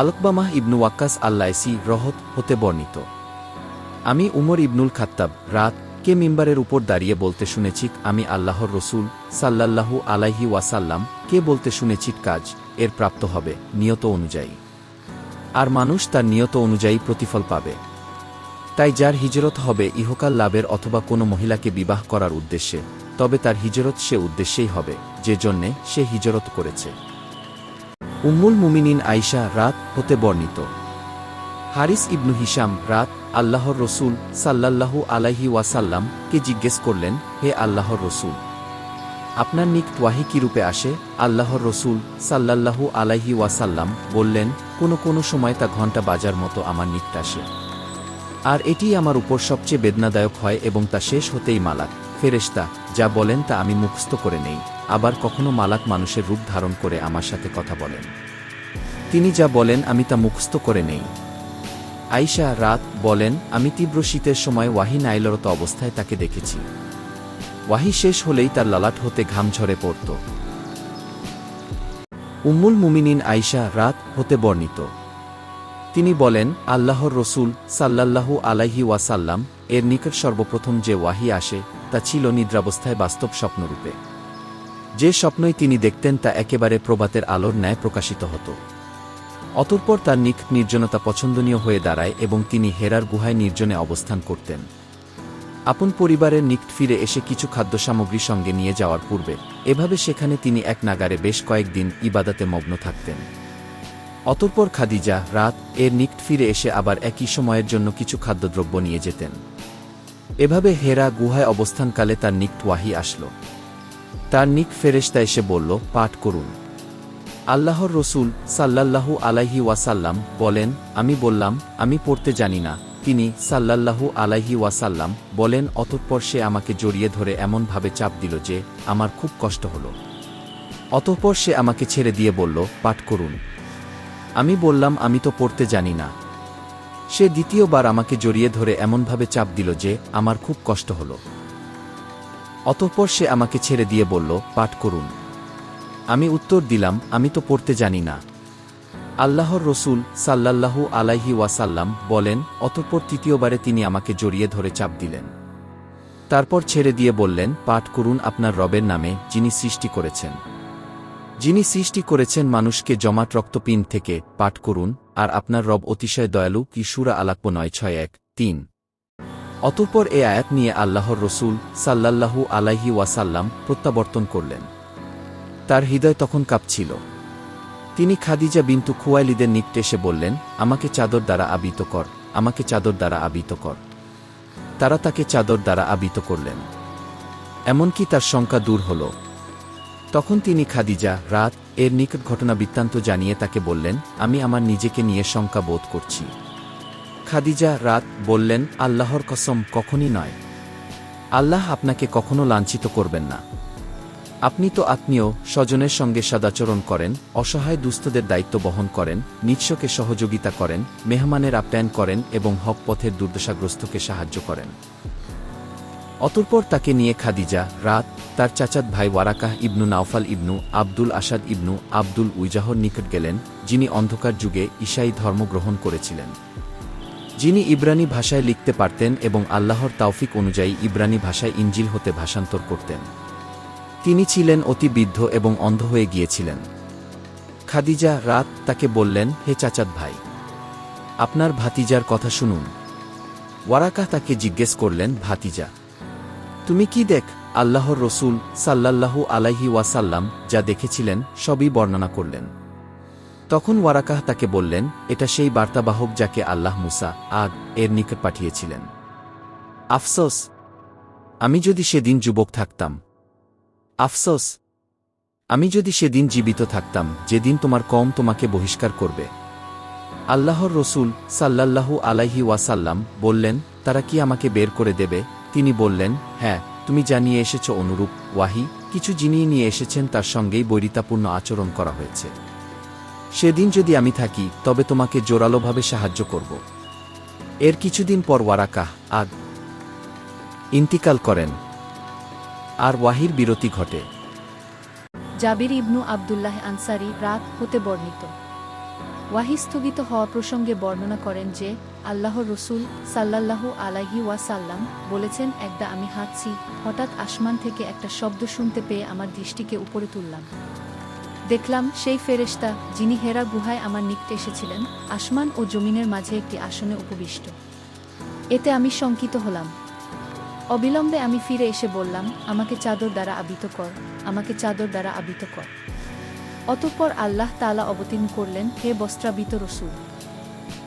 আলকবামাহ ইবনু ওয়াক্কাস আল্লাইসি রহত হতে বর্ণিত। আমি উমর ইবনুল খাত্তাব, রাত কে মিম্বারের উপর দাঁড়িয়ে বলতে শুনেছি, আমি আল্লাহর রসুল সাল্লাল্লাহু আলাইহি ওয়াসাল্লাম, কে বলতে শুনেছি, কাজ এর প্রাপ্ত হবে, নিয়ত অনুযায়ী। আর মানুষ তার নিয়ত অনুযায়ী প্রতিফল পাবে। তাই যার হিজরত হবে ইহকাল লাভের অথবা কোনো মহিলাকে বিবাহ করার উদ্দেশ্যে, তবে তার হিজরত সে উদ্দেশ্যেই হবে, যে জন্যে সে হিজরত করেছে। উম্মুল মুমিনিন আইশা রাত হতে বর্ণিত। হারিস ইবনু হিসাম রাত আল্লাহর রসুল সাল্লাল্লাহু আলাইহি ওয়াসাল্লাম কে জিজ্ঞেস করলেন, হে আল্লাহর রসুল, আপনার নিক ওয়াহি কি রূপে আসে? আল্লাহর রসুল সাল্লাল্লাহু আলাইহি ওয়াসাল্লাম বললেন, কোনো কোনো সময় তা ঘণ্টা বাজার মতো আমার নিকট আসে। আর এটি আমার উপর সবচেয়ে বেদনাদায়ক হয় এবং তা শেষ হতেই মালাক, ফেরেশতা, যা বলেন তা আমি মুখস্থ করে নেই। আবার কখনো মালাক মানুষের রূপ ধারণ করে আমার সাথে কথা বলেন। তিনি যা বলেন আমি তা মুখস্থ করে নেই। আইশা রাত বলেন, আমি তীব্র শীতের সময় ওয়াহি নাইলরত অবস্থায় তাকে দেখেছি। ওয়াহি শেষ হলেই তার লালাট হতে ঘাম ঝরে পড়ত। উম্মুল মুমিনিন আইশা রাত হতে বর্ণিত। তিনি বলেন, আল্লাহর রসুল সাল্লাল্লাহু আলাইহি ওয়াসাল্লাম এর নিকট সর্বপ্রথম যে ওয়াহি আসে, তা ছিল নিদ্রাবস্থায় বাস্তব স্বপ্নরূপে। যে স্বপ্নই তিনি দেখতেন তা একেবারে প্রবাতের আলোর ন্যায় প্রকাশিত হতো। অতঃপর তার নিক নির্জনতা পছন্দনীয় হয়ে দাঁড়ায় এবং তিনি হেরার গুহায় নির্জনে অবস্থান করতেন। আপন পরিবারের নিকট ফিরে এসে কিছু খাদ্য সামগ্রী সঙ্গে নিয়ে যাওয়ার পূর্বে, এভাবে সেখানে তিনি এক নাগারে বেশ কয়েকদিন ইবাদাতে মগ্ন থাকতেন। অতঃপর খাদিজা রাত এর নিকট ফিরে এসে আবার একই সময়ের জন্য কিছু খাদ্যদ্রব্য নিয়ে যেতেন। এভাবে হেরা গুহায় অবস্থানকালে তার নিকট ওয়াহি আসল। তার নিক ফেরেশতা এসে বলল, পাঠ করুন। আল্লাহর রসুল সাল্লাল্লাহু আলাইহি ওয়াসাল্লাম বলেন, আমি বললাম, আমি পড়তে জানি না। তিনি সাল্লাল্লাহু আলাইহি ওয়াসাল্লাম বলেন, অতঃপর সে আমাকে জড়িয়ে ধরে এমনভাবে চাপ দিল যে আমার খুব কষ্ট হল। অতঃপর সে আমাকে ছেড়ে দিয়ে বলল, পাঠ করুন। আমি বললাম, আমি তো পড়তে জানি না। সে দ্বিতীয়বার আমাকে জড়িয়ে ধরে এমনভাবে চাপ দিল যে আমার খুব কষ্ট হল। অতঃপর সে আমাকে ছেড়ে দিয়ে বলল, পাঠ করুন। আমি উত্তর দিলাম, আমি তো পড়তে জানি না। আল্লাহর রসুল সাল্লাল্লাহু আলাইহি ওয়াসাল্লাম বলেন, অতঃপর তৃতীয়বারে তিনি আমাকে জড়িয়ে ধরে চাপ দিলেন। তারপর ছেড়ে দিয়ে বললেন, পাঠ করুন আপনার রবের নামে, যিনি সৃষ্টি করেছেন। যিনি সৃষ্টি করেছেন মানুষকে জমাট রক্তপিণ্ড থেকে পাঠ করুন, আর আপনার রব অতিশয় দয়ালু, কি সুরা আলাক্য নয় ছয় এক তিন। অতঃপর এ আয়াত নিয়ে আল্লাহর রসুল সাল্লাল্লাহু আলাইহি ওয়াসাল্লাম প্রত্যাবর্তন করলেন। তার হৃদয় তখন কাঁপছিল। তিনি খাদিজা বিন্তু খুয়াইলিদের নিকটে এসে বললেন, আমাকে চাদর দ্বারা আবিত কর, আমাকে চাদর দ্বারা আবিত কর। তারা তাকে চাদর দ্বারা আবিত করলেন। এমনকি তার শঙ্কা দূর হল। তখন তিনি খাদিজা রাত এর নিকট ঘটনা বৃত্তান্ত জানিয়ে তাকে বললেন, আমি আমার নিজেকে নিয়ে শঙ্কা বোধ করছি। খাদিজা রাত বললেন, আল্লাহর কসম কখনই নয়। আল্লাহ আপনাকে কখনো লাঞ্ছিত করবেন না। আপনি তো আত্মীয়, স্বজনের সঙ্গে সদাচরণ করেন, অসহায় দুস্থদের দায়িত্ব বহন করেন নিঃস্বকে সহযোগিতা করেন, মেহমানের আপ্যায়ন করেন এবং হক পথের দুর্দশাগ্রস্তকে সাহায্য করেন। অতঃপর তাকে নিয়ে খাদিজা রাত, তার চাচাত ভাই Waraqah ibn Nawfal ibn Abdul Asad ibn Abdul উইজাহর নিকট গেলেন, যিনি অন্ধকার যুগে ঈশাই ধর্ম গ্রহণ করেছিলেন। যিনি ইব্রানি ভাষায় লিখতে পারতেন এবং আল্লাহর তাওফিক অনুযায়ী ইব্রানি ভাষায় ইঞ্জিল হতে ভাষান্তর করতেন। তিনি ছিলেন অতি বৃদ্ধ এবং অন্ধ হয়ে গিয়েছিলেন। খাদিজা রাত তাকে বললেন, হে চাচাত ভাই, আপনার ভাতিজার কথা শুনুন। ওয়ারাকা তাকে জিজ্ঞেস করলেন, ভাতিজা, তুমি কি দেখ আল্লাহর রসুল সাল্লাল্লাহু আলাইহি ওয়াসাল্লাম যা দেখেছিলেন সবই বর্ণনা করলেন? তখন ওয়ারাকাহ তাকে বললেন, এটা সেই বার্তাবাহক যাকে আল্লাহ মুসা আগ এর নিকট পাঠিয়েছিলেন। আফসোস, আমি যদি সেদিন যুবক থাকতাম। আফসোস, আমি যদি সেদিন জীবিত থাকতাম, যেদিন তোমার কম তোমাকে বহিষ্কার করবে। আল্লাহর রসুল সাল্লাল্লাহু আলাইহি ওয়াসাল্লাম বললেন, তারা কি আমাকে বের করে দেবে? তিনি বললেন হ্যাঁ তুমি জানিয়ে এসেছ অনুরূপ, ওয়াহি, কিছু যিনি নিয়ে এসেছেন তার সঙ্গেই বৈরিতাপূর্ণ আচরণ করা হয়েছে। সেদিন যদি আমি থাকি, তবে তোমাকে জোরালোভাবে সাহায্য করব। এর কিছুদিন পর ওয়ারাকাহ আগ ইন্তিকাল করেন। আর ওয়াহির বিরতি ঘটে। জাবির ইবনু আবদুল্লাহ আনসারি রাত হতে বর্ণিত। ওয়াহি স্থগিত হওয়া প্রসঙ্গে বর্ণনা করেন যে, আল্লাহর রসুল সাল্লাল্লাহু আলাইহি ওয়াসাল্লাম বলেছেন, একদা আমি হাঁটছি, হঠাৎ আসমান থেকে একটা শব্দ শুনতে পেয়ে আমার দৃষ্টিকে উপরে তুললাম। দেখলাম সেই ফেরেশতা যিনি হেরা গুহায় আমার নিকটে এসেছিলেন, আসমান ও জমিনের মাঝে একটি আসনে উপবিষ্ট। এতে আমি শঙ্কিত হলাম। অবিলম্বে আমি ফিরে এসে বললাম, আমাকে চাদর দ্বারা আবৃত কর, আমাকে চাদর দ্বারা আবৃত কর। অতঃপর আল্লাহ তালা অবতীর্ণ করলেন, হে বস্ত্রাবৃত রসুল,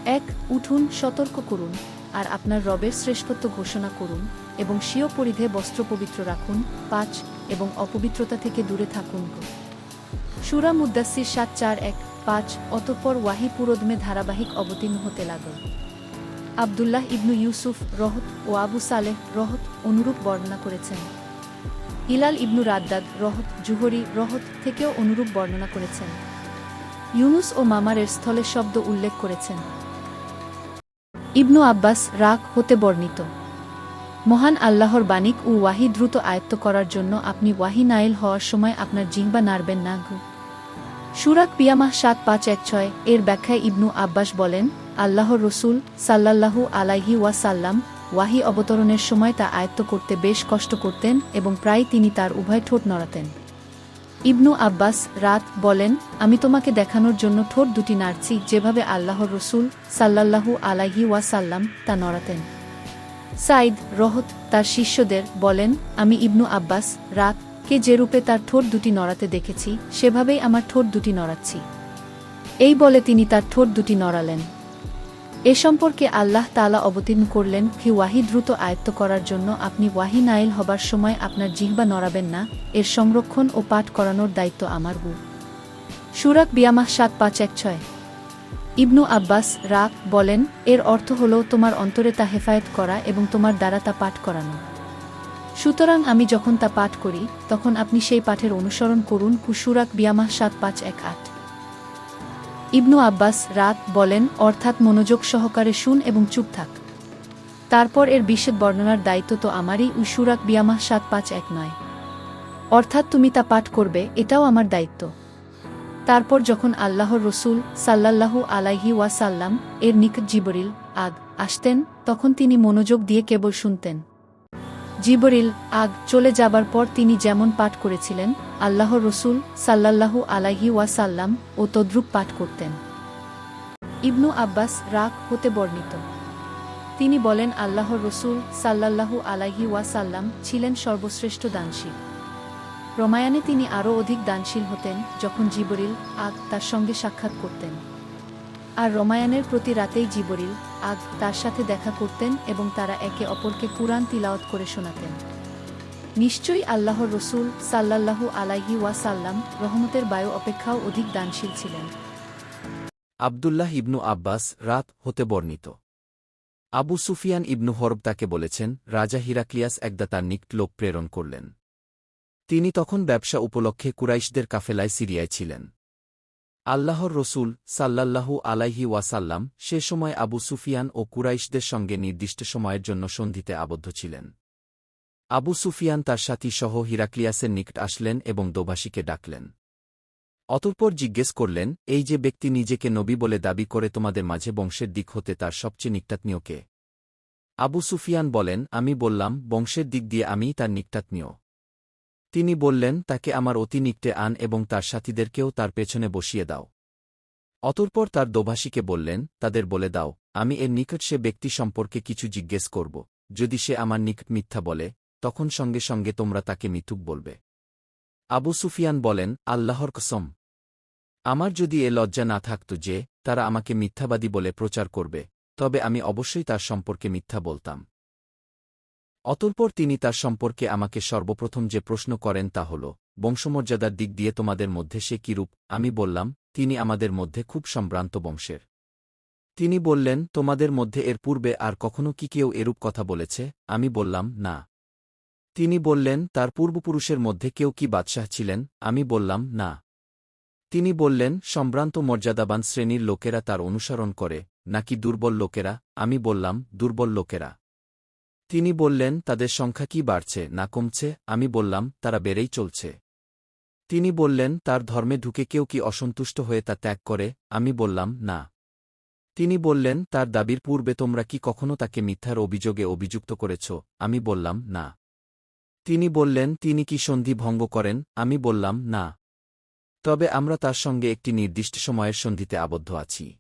এক, উঠুন, সতর্ক করুন, আর আপনার রবের শ্রেষ্ঠত্ব ঘোষণা করুন এবং স্বীয় পরিধে বস্ত্র পবিত্র রাখুন, পাঁচ, এবং অপবিত্রতা থেকে দূরে থাকুন। সুরা মুদাসির সাত চার এক পাঁচ অতঃপর ওয়াহি পুরোদমে ধারাবাহিক অবতীর্ণ হতে লাগল। আবদুল্লাহ ইবনু ইউসুফ রহত ও আবু সালেহ রহত অনুরূপ বর্ণনা করেছেন। হিলাল ইবনু রাদ্দাদ রহত, জুহরি রহত থেকেও অনুরূপ বর্ণনা করেছেন। ইউনুস ও মামারের স্থলে শব্দ উল্লেখ করেছেন। ইবনু আব্বাস রাগ হতে বর্ণিত। মহান আল্লাহর বাণিক ও ওয়াহি দ্রুত আয়ত্ত করার জন্য আপনি ওয়াহি নাইল হওয়ার সময় আপনার জিহ্বা নাড়বেন না গু। সুরাক পিয়ামাহ সাত পাঁচ এক ছয় এর ব্যাখ্যায় ইবনু আব্বাস বলেন, আল্লাহর রসুল সাল্লাল্লাহু আলাইহি ওয়াসাল্লাম ওয়াহি অবতরণের সময় তা আয়ত্ত করতে বেশ কষ্ট করতেন এবং প্রায় তিনি তার উভয় ঠোঁট নড়াতেন। ইবনু আব্বাস রাত বলেন, আমি তোমাকে দেখানোর জন্য ঠোঁট দুটি নাড়ছি যেভাবে আল্লাহর রসুল সাল্লাল্লাহু আলাইহি ওয়াসাল্লাম তা নড়াতেন। সাইদ রহত তার শিষ্যদের বলেন, আমি ইবনু আব্বাস, রাত কে যে রূপে তার ঠোঁট দুটি নড়াতে দেখেছি, সেভাবেই আমার ঠোঁট দুটি নড়াচ্ছি। এই বলে তিনি তার ঠোঁট দুটি নড়ালেন। এ সম্পর্কে আল্লাহ তালা অবতীর্ণ করলেন কি, ওয়াহি দ্রুত আয়ত্ত করার জন্য আপনি ওয়াহি নাইল হবার সময় আপনার জিহ্বা নড়াবেন না, এর সংরক্ষণ ও পাঠ করানোর দায়িত্ব আমার গু সুরাক বিয়ামাহ সাত পাঁচ এক ছয়। ইবনু আব্বাস রাক বলেন, এর অর্থ হল তোমার অন্তরে তা হেফায়ত করা এবং তোমার দ্বারা তা পাঠ করানো। সুতরাং আমি যখন তা পাঠ করি, তখন আপনি সেই পাঠের অনুসরণ করুন কুসুরাক বিয়ামাহ সাত পাঁচ এক আট। ইবনু আব্বাস রাত বলেন, অর্থাৎ মনোযোগ সহকারে শুন এবং চুপ থাক। তারপর এর বিশেষ বর্ণনার দায়িত্ব তো আমারই উসুরাক বিয়ামাহ সাত পাঁচ এক নয়। অর্থাৎ তুমি তা পাঠ করবে, এটাও আমার দায়িত্ব। তারপর যখন আল্লাহর রসুল সাল্লাল্লাহু আলাইহি ওয়াসাল্লাম এর নিকট জিবরিল, আগ, আসতেন, তখন তিনি মনোযোগ দিয়ে কেবল শুনতেন। জিবরিল, আগ, চলে যাবার পর তিনি যেমন পাঠ করেছিলেন আল্লাহর রসুল সাল্লাল্লাহু আলাইহি ওয়াসাল্লাম ও তদ্রুপ পাঠ করতেন। ইবনু আব্বাস রাগ হতে বর্ণিত। তিনি বলেন আল্লাহর রসুল সাল্লাল্লাহু আলাইহি ওয়াসাল্লাম ছিলেন সর্বশ্রেষ্ঠ দানশীল। রমায়ানে তিনি আরও অধিক দানশীল হতেন যখন জিবরিল আগ তার সঙ্গে সাক্ষাৎ করতেন। আর রমায়ানের প্রতি রাতেই জিবরিল আগ তার সাথে দেখা করতেন এবং তারা একে অপরকে কুরআন তিলাওয়াত করে শোনাতেন। নিশ্চয়ই আল্লাহর রসুল সাল্লাল্লাহু আলাইহি ওয়াসাল্লাম রহমতের বায়ু অপেক্ষাও অধিক দানশীল ছিলেন। আবদুল্লাহ ইবনু আব্বাস রাত হতে বর্ণিত। আবু সুফিয়ান ইবনু হরব তাকে বলেছেন, রাজা হিরাক্লিয়াস একদা তার নিকট লোক প্রেরণ করলেন। তিনি তখন ব্যবসা উপলক্ষে কুরাইশদের কাফেলায় সিরিয়ায় ছিলেন। আল্লাহর রসুল সাল্লাল্লাহু আলাইহি ওয়াসাল্লাম সে সময় আবু সুফিয়ান ও কুরাইশদের সঙ্গে নির্দিষ্ট সময়ের জন্য সন্ধিতে আবদ্ধ ছিলেন। আবু সুফিয়ান তার সাথী সহ হিরাক্লিয়াসের নিকট আসলেন এবং দোভাষীকে ডাকলেন। অতঃপর জিজ্ঞেস করলেন, এই যে ব্যক্তি নিজেকে নবী বলে দাবি করে তোমাদের মাঝে বংশের দিক হতে তার সবচেয়ে নিকটাত্মীয় কে? আবু সুফিয়ান বলেন, আমি বললাম, বংশের দিক দিয়ে আমি তার নিকটাত্মীয়। তিনি বললেন, তাকে আমার অতি নিকটে আন এবং তার সাথীদেরকেও তার পেছনে বসিয়ে দাও। অতঃপর তার দোভাষীকে বললেন, তাদের বলে দাও, আমি এর নিকট সে ব্যক্তি সম্পর্কে কিছু জিজ্ঞেস করব। যদি সে আমার নিকট মিথ্যা বলে, তখন সঙ্গে সঙ্গে তোমরা তাকে মিথুক বলবে। আবু সুফিয়ান বলেন, আল্লাহর কসম। আমার যদি এ লজ্জা না থাকত যে, তারা আমাকে মিথ্যাবাদী বলে প্রচার করবে, তবে আমি অবশ্যই তার সম্পর্কে মিথ্যা বলতাম। অতঃপর তিনি তার সম্পর্কে আমাকে সর্বপ্রথম যে প্রশ্ন করেন তা হল, বংশমর্যাদার দিক দিয়ে তোমাদের মধ্যে সে কিরূপ আমি বললাম, তিনি আমাদের মধ্যে খুব সম্ভ্রান্ত বংশের। তিনি বললেন, তোমাদের মধ্যে এর পূর্বে আর কখনো কি কেউ এরূপ কথা বলেছে? আমি বললাম, না। তিনি বললেন, তার পূর্বপুরুষের মধ্যে কেউ কি বাদশাহ ছিলেন? আমি বললাম, না। তিনি বললেন, সম্ভ্রান্ত মর্যাদাবান শ্রেণির লোকেরা তার অনুসরণ করে, নাকি দুর্বল লোকেরা? আমি বললাম, দুর্বল লোকেরা। তিনি বললেন, তাদের সংখ্যা কি বাড়ছে, না কমছে? আমি বললাম, তারা বেড়েই চলছে। তিনি বললেন, তার ধর্মে ঢুকে কেউ কি অসন্তুষ্ট হয়ে তা ত্যাগ করে? আমি বললাম, না। তিনি বললেন, তার দাবির পূর্বে তোমরা কি কখনো তাকে মিথ্যার অভিযোগে অভিযুক্ত করেছ? আমি বললাম, না। তিনি বললেন, তিনি কি সন্ধি ভঙ্গ করেন? আমি বললাম, না। তবে আমরা তার সঙ্গে একটি নির্দিষ্ট সময়ের সন্ধিতে আবদ্ধ আছি।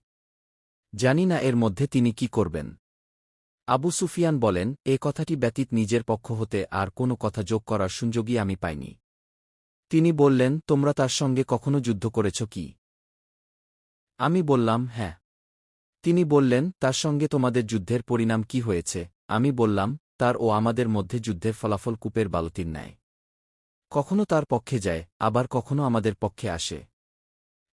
জানি না এর মধ্যে তিনি কি করবেন। আবু সুফিয়ান বলেন, এ কথাটি ব্যতীত নিজের পক্ষ হতে আর কোনো কথা যোগ করার সুযোগই আমি পাইনি। তিনি বললেন, তোমরা তার সঙ্গে কখনো যুদ্ধ করেছ কি? আমি বললাম হ্যাঁ। তিনি বললেন, তার সঙ্গে তোমাদের যুদ্ধের পরিণাম কি হয়েছে? আমি বললাম, তার ও আমাদের মধ্যে যুদ্ধের ফলাফল কূপের বালতির ন্যায়। কখনো তার পক্ষে যায়, আবার কখনো আমাদের পক্ষে আসে।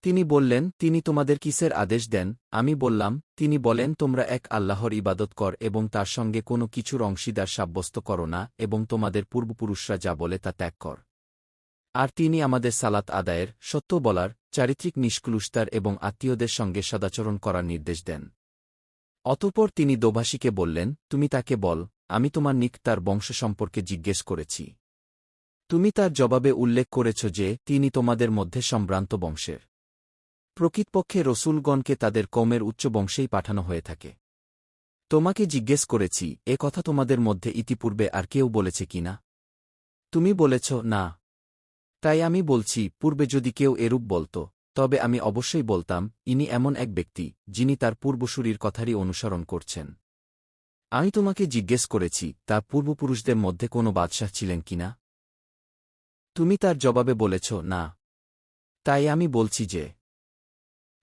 তিনি বললেন, তিনি তোমাদের কিসের আদেশ দেন? আমি বললাম, তিনি বলেন, তোমরা এক আল্লাহর ইবাদত কর এবং তার সঙ্গে কোনো কিছুর অংশীদার সাব্যস্ত করো না এবং তোমাদের পূর্বপুরুষরা যা বলে তা ত্যাগ কর। আর তিনি আমাদের সালাত আদায়ের, সত্য বলার, চারিত্রিক নিষ্কুলুস্তার এবং আত্মীয়দের সঙ্গে সদাচরণ করার নির্দেশ দেন। অতঃপর তিনি দোভাষীকে বললেন, তুমি তাকে বল, আমি তোমার নিক তার বংশ সম্পর্কে জিজ্ঞেস করেছি। তুমি তার জবাবে উল্লেখ করেছ যে তিনি তোমাদের মধ্যে সম্ভ্রান্ত বংশের। প্রকৃতপক্ষে রসুলগণকে তাদের কমের উচ্চ বংশেই পাঠানো হয়ে থাকে। তোমাকে জিজ্ঞেস করেছি, এ কথা তোমাদের মধ্যে ইতিপূর্বে আর কেউ বলেছে কিনা তুমি বলেছ, না। তাই আমি বলছি, পূর্বে যদি কেউ এরূপ বলত, তবে আমি অবশ্যই বলতাম, ইনি এমন এক ব্যক্তি, যিনি তার পূর্বসূরির কথারই অনুসরণ করছেন। আমি তোমাকে জিজ্ঞেস করেছি, তার পূর্বপুরুষদের মধ্যে কোনো বাদশাহ ছিলেন কিনা তুমি তার জবাবে বলেছ, না। তাই আমি বলছি যে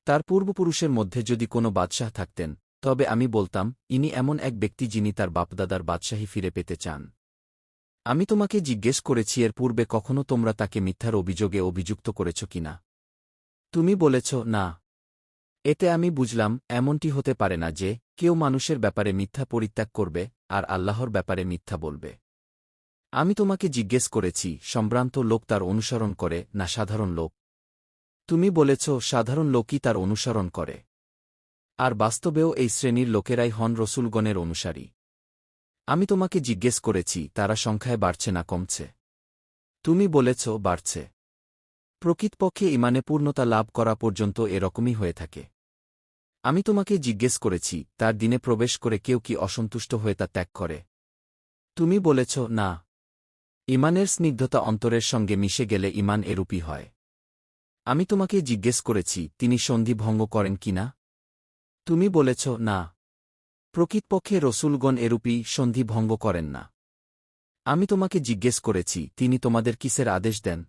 তার পূর্বপুরুষের মধ্যে যদি কোনো বাদশাহ থাকতেন, তবে আমি বলতাম, ইনি এমন এক ব্যক্তি যিনি তার বাপদাদার বাদশাহী ফিরে পেতে চান। আমি তোমাকে জিজ্ঞেস করেছি, এর পূর্বে কখনো তোমরা তাকে মিথ্যার অভিযোগে অভিযুক্ত করেছ কিনা তুমি বলেছ, না। এতে আমি বুঝলাম, এমনটি হতে পারে না যে, কেউ মানুষের ব্যাপারে মিথ্যা পরিত্যাগ করবে, আর আল্লাহর ব্যাপারে মিথ্যা বলবে। আমি তোমাকে জিজ্ঞেস করেছি, সম্ভ্রান্ত লোক তার অনুসরণ করে, না সাধারণ লোক। তুমি বলেছ, সাধারণ লোকই তার অনুসরণ করে। আর বাস্তবেও এই শ্রেণির লোকেরাই হন রসুলগণের অনুসারী। আমি তোমাকে জিজ্ঞেস করেছি, তারা সংখ্যায় বাড়ছে না কমছে। তুমি বলেছ, বাড়ছে। প্রকৃতপক্ষে ইমানে পূর্ণতা লাভ করা পর্যন্ত এরকমই হয়ে থাকে। আমি তোমাকে জিজ্ঞেস করেছি, তার দিনে প্রবেশ করে কেউ কি অসন্তুষ্ট হয়ে তা ত্যাগ করে? তুমি বলেছ, না। ইমানের স্নিগ্ধতা অন্তরের সঙ্গে মিশে গেলে ইমান এরূপই হয়। আমি তোমাকে জিজ্ঞেস করেছি, তিনি সন্ধি ভঙ্গ করেন কিনা তুমি বলেছ, না। প্রকৃতপক্ষে রসুলগণ এরূপী সন্ধি ভঙ্গ করেন না। আমি তোমাকে জিজ্ঞেস করেছি, তিনি তোমাদের কিসের আদেশ দেন?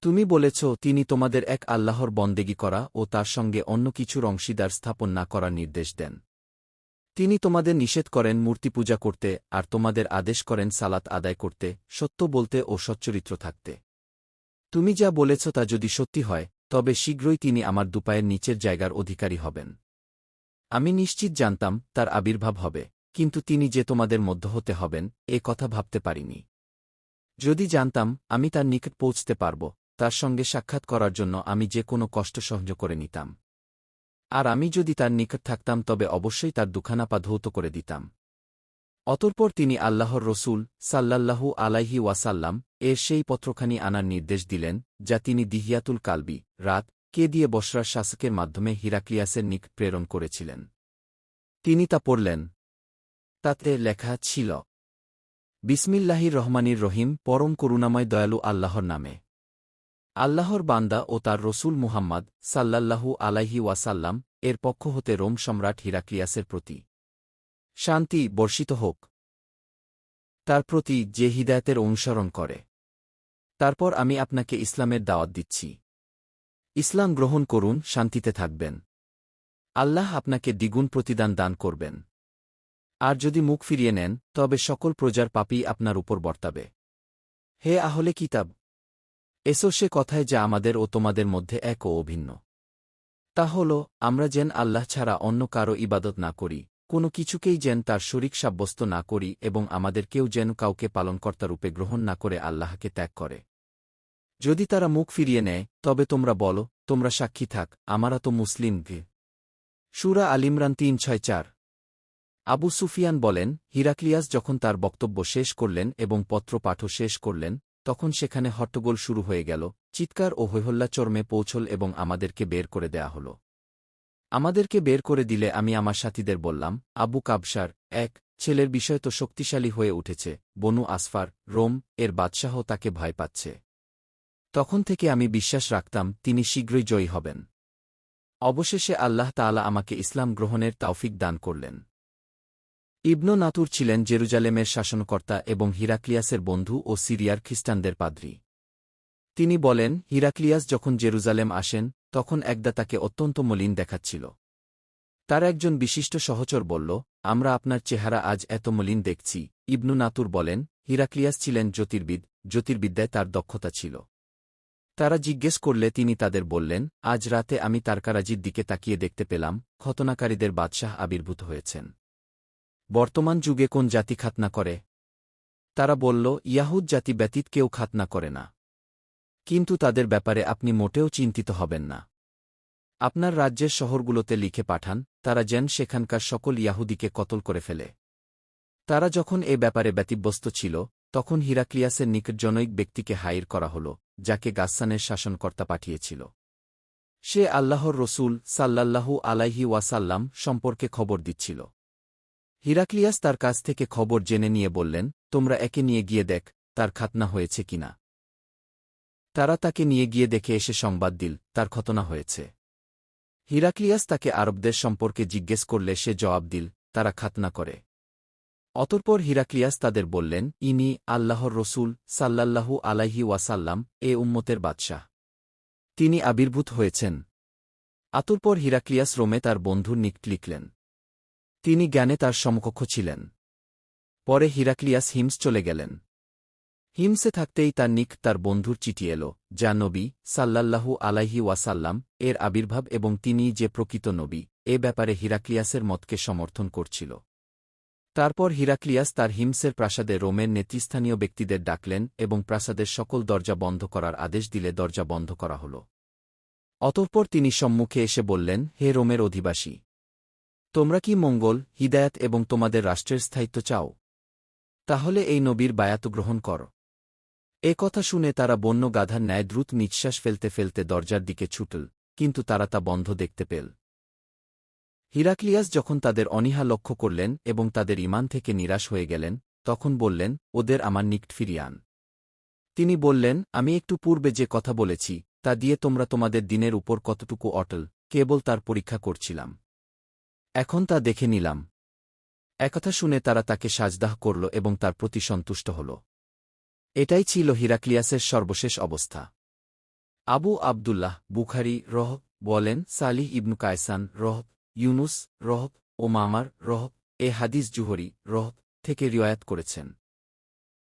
তুমি বলেছ, তিনি তোমাদের এক আল্লাহর বন্দেগী করা ও তার সঙ্গে অন্য কিছুর অংশীদার স্থাপন না করার নির্দেশ দেন। তিনি তোমাদের নিষেধ করেন মূর্তি পূজা করতে, আর তোমাদের আদেশ করেন সালাত আদায় করতে, সত্য বলতে ও সচ্চরিত্র থাকতে। তুমি যা বলেছ তা যদি সত্যি হয়, তবে শীঘ্রই তিনি আমার দুপায়ের নিচের জায়গার অধিকারী হবেন। আমি নিশ্চিত জানতাম তার আবির্ভাব হবে, কিন্তু তিনি যে তোমাদের মধ্য হতে হবেন, এ কথা ভাবতে পারিনি। যদি জানতাম, আমি তার নিকট পৌঁছতে পারব, তার সঙ্গে সাক্ষাৎ করার জন্য আমি যে কোনো কষ্ট সহ্য করে নিতাম। আর আমি যদি তার নিকট থাকতাম, তবে অবশ্যই তার দুখানাপা ধৌত করে দিতাম। অতঃপর তিনি আল্লাহর রসুল সাল্লাল্লাহু আলাইহি ওয়াসাল্লাম এর সেই পত্রখানি আনার নির্দেশ দিলেন, যা তিনি দিহিয়াতুল কালবি, রাত, কে দিয়ে বসরার শাসকের মাধ্যমে হিরাক্লিয়াসের নিক প্রেরণ করেছিলেন। তিনি তা পড়লেন। তাতে লেখা ছিল, বিসমিল্লাহির রহমানির রহিম, পরম করুণাময় দয়ালু আল্লাহর নামে। আল্লাহর বান্দা ও তার রসুল মুহাম্মদ সাল্লাল্লাহু আলাইহি ওয়াসাল্লাম এর পক্ষ হতে রোম সম্রাট হিরাক্লিয়াসের প্রতি। শান্তি বর্ষিত হোক। তার প্রতি যে হিদায়তের অনুসরণ করে। তারপর আমি আপনাকে ইসলামের দাওয়াত দিচ্ছি। ইসলাম গ্রহণ করুন, শান্তিতে থাকবেন। আল্লাহ আপনাকে দ্বিগুণ প্রতিদান দান করবেন। আর যদি মুখ ফিরিয়ে নেন, তবে সকল প্রজার পাপই আপনার উপর বর্তাবে। হে আহলে কিতাব! এসো সে কথায় যা আমাদের ও তোমাদের মধ্যে এক ও অভিন্ন। তা হল, আমরা যেন আল্লাহ ছাড়া অন্য কারও ইবাদত না করি। কোনো কিছুকেই যেন তার শরিক সাব্যস্ত না করি এবং আমাদের কেউ যেন কাউকে পালনকর্তারূপে গ্রহণ না করে আল্লাহকে ত্যাগ করে। যদি তারা মুখ ফিরিয়ে নেয়, তবে তোমরা বলো, তোমরা সাক্ষী থাক, আমারা তো মুসলিম গে। সুরা আলিমরান তিন ছয় চার। আবু সুফিয়ান বলেন, হিরাক্লিয়াস যখন তার বক্তব্য শেষ করলেন এবং পত্র পাঠও শেষ করলেন, তখন সেখানে হট্টগোল শুরু হয়ে গেল, চিৎকার ও হৈহল্লা চর্মে পৌঁছল এবং আমাদেরকে বের করে দেয়া হল। আমাদেরকে বের করে দিলে আমি আমার সাথীদের বললাম, আবু কাবসার এক, ছেলের বিষয় তো শক্তিশালী হয়ে উঠেছে, বনু আসফার, রোম, এর বাদশাহ তাকে ভয় পাচ্ছে। তখন থেকে আমি বিশ্বাস রাখতাম, তিনি শীঘ্রই জয়ী হবেন। অবশেষে আল্লাহ তাআলা আমাকে ইসলাম গ্রহণের তাওফিক দান করলেন। ইবনু নাতুর ছিলেন জেরুজালেমের শাসনকর্তা এবং হিরাক্লিয়াসের বন্ধু ও সিরিয়ার খ্রিস্টানদের পাদ্রী। তিনি বলেন, হিরাক্লিয়াস যখন জেরুজালেম আসেন তখন একদা তাকে অত্যন্ত মলিন দেখাচ্ছিল। তার একজন বিশিষ্ট সহচর বলল, আমরা আপনার চেহারা আজ এত মলিন দেখছি। ইবনু নাতুর বলেন, হিরাক্লিয়াস ছিলেন জ্যোতির্বিদ, জ্যোতির্বিদ্যায় তার দক্ষতা ছিল। তারা জিজ্ঞেস করলে তিনি তাদের বললেন, আজ রাতে আমি তারকারাজির দিকে তাকিয়ে দেখতে পেলাম, খতনাকারীদের বাদশাহ আবির্ভূত হয়েছেন। বর্তমান যুগে কোন জাতি খাতনা করে? তারা বলল, ইয়াহুদ জাতি ব্যতীত কেউ খাতনা করে না। কিন্তু তাদের ব্যাপারে আপনি মোটেও চিন্তিত হবেন না। আপনার রাজ্যের শহরগুলোতে লিখে পাঠান, তারা যেন সেখানকার সকল ইয়াহুদিকে কতল করে ফেলে। তারা যখন এ ব্যাপারে ব্যতিব্যস্ত ছিল, তখন হিরাক্লিয়াসের নিকট জনৈক ব্যক্তিকে হাইর করা হল, যাকে গাসসানের শাসনকর্তা পাঠিয়েছিল। সে আল্লাহর রসুল সাল্লাল্লাহু আলাইহি ওয়াসাল্লাম সম্পর্কে খবর দিচ্ছিল। হিরাক্লিয়াস তার কাছ থেকে খবর জেনে নিয়ে বললেন, তোমরা একে নিয়ে গিয়ে দেখ, তার খাতনা হয়েছে কিনা। তারা তাকে নিয়ে গিয়ে দেখে এসে সংবাদ দিল, তার খতনা হয়েছে। হিরাক্লিয়াস তাকে আরবদের সম্পর্কে জিজ্ঞেস করলে সে জবাব দিল, তারা খাতনা করে। অতঃপর হিরাক্লিয়াস তাদের বললেন, ইনি আল্লাহর রসুল সাল্লাল্লাহু আলাইহি ওয়াসাল্লাম, এ উম্মতের বাদশাহ। তিনি আবির্ভূত হয়েছেন। আতুরপর হিরাক্লিয়াস রোমে তার বন্ধুর নিকট লিখলেন। তিনি জ্ঞানে তার সমকক্ষ ছিলেন। পরে হিরাক্লিয়াস হিমস চলে গেলেন। হিমসে থাকতেই তার নিক তার বন্ধুর চিঠি এল, যা নবী সাল্লাল্লাহু আলাইহি ওয়াসাল্লাম, এর আবির্ভাব এবং তিনি যে প্রকৃত নবী, এ ব্যাপারে হিরাক্লিয়াসের মতকে সমর্থন করছিল। তারপর হিরাক্লিয়াস তার হিমসের প্রাসাদে রোমের নেতৃস্থানীয় ব্যক্তিদের ডাকলেন এবং প্রাসাদের সকল দরজা বন্ধ করার আদেশ দিলে দরজা বন্ধ করা হল। অতঃপর তিনি সম্মুখে এসে বললেন, হে রোমের অধিবাসী! তোমরা কি মঙ্গল, হিদায়াত এবং তোমাদের রাষ্ট্রের স্থায়িত্ব চাও? তাহলে এই নবীর বায়াত গ্রহণ কর। এ কথা শুনে তারা বন্য গাধার ন্যায় দ্রুত নিঃশ্বাস ফেলতে ফেলতে দরজার দিকে ছুটল, কিন্তু তারা তা বন্ধ দেখতে পেল। হিরাক্লিয়াস যখন তাদের অনীহা লক্ষ্য করলেন এবং তাদের ইমান থেকে নিরাশ হয়ে গেলেন, তখন বললেন, ওদের আমার নিকট ফিরিয়ে আন। তিনি বললেন, আমি একটু পূর্বে যে কথা বলেছি, তা দিয়ে তোমরা তোমাদের দিনের উপর কতটুকু অটল, কেবল তার পরীক্ষা করছিলাম। এখন তা দেখে নিলাম। একথা শুনে তারা তাকে সাজদাহ করল এবং তার প্রতি সন্তুষ্ট হল। এটাই ছিল হিরাক্লিয়াসের সর্বশেষ অবস্থা। আবু আবদুল্লাহ বুখারি রহ, বলেন, সালিহ ইবনু কায়সান রহ, ইউনুস রহ ও মামার রহ, এ হাদিস জুহরি রহ থেকে রিয়ায়াত করেছেন।